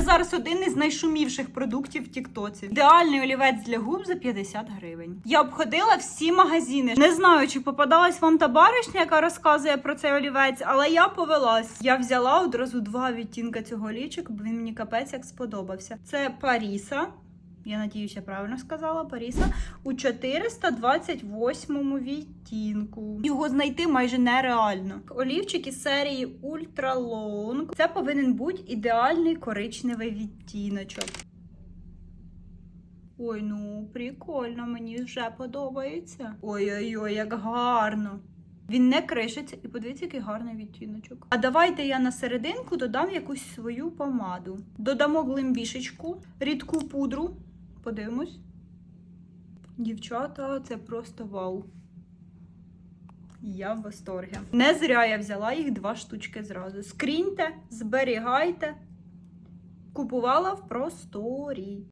Зараз один із найшумівших продуктів в Тіктоці. Ідеальний олівець для губ за 50 гривень. Я обходила всі магазини. Не знаю, чи попадалась вам та баришня, яка розказує про цей олівець, але я повелась. Я взяла одразу два відтінка цього олівчика, бо він мені капець як сподобався. Це Паріса. Я надіюся, я правильно сказала Паріса у 428 відтінку. Його знайти майже нереально. Олівчик із серії Ultra Long. Це повинен бути ідеальний коричневий відтіночок. Ой, ну прикольно, мені вже подобається. Ой-ой-ой, як гарно. Він не кришиться, і подивіться, який гарний відтіночок. А давайте я на серединку додам якусь свою помаду. Додамо глимбішечку, рідку пудру. Подивимось. Дівчата, це просто вау. Я в восторгі. Не зря я взяла їх два штучки зразу. Скріньте, зберігайте. Купувала в просторі.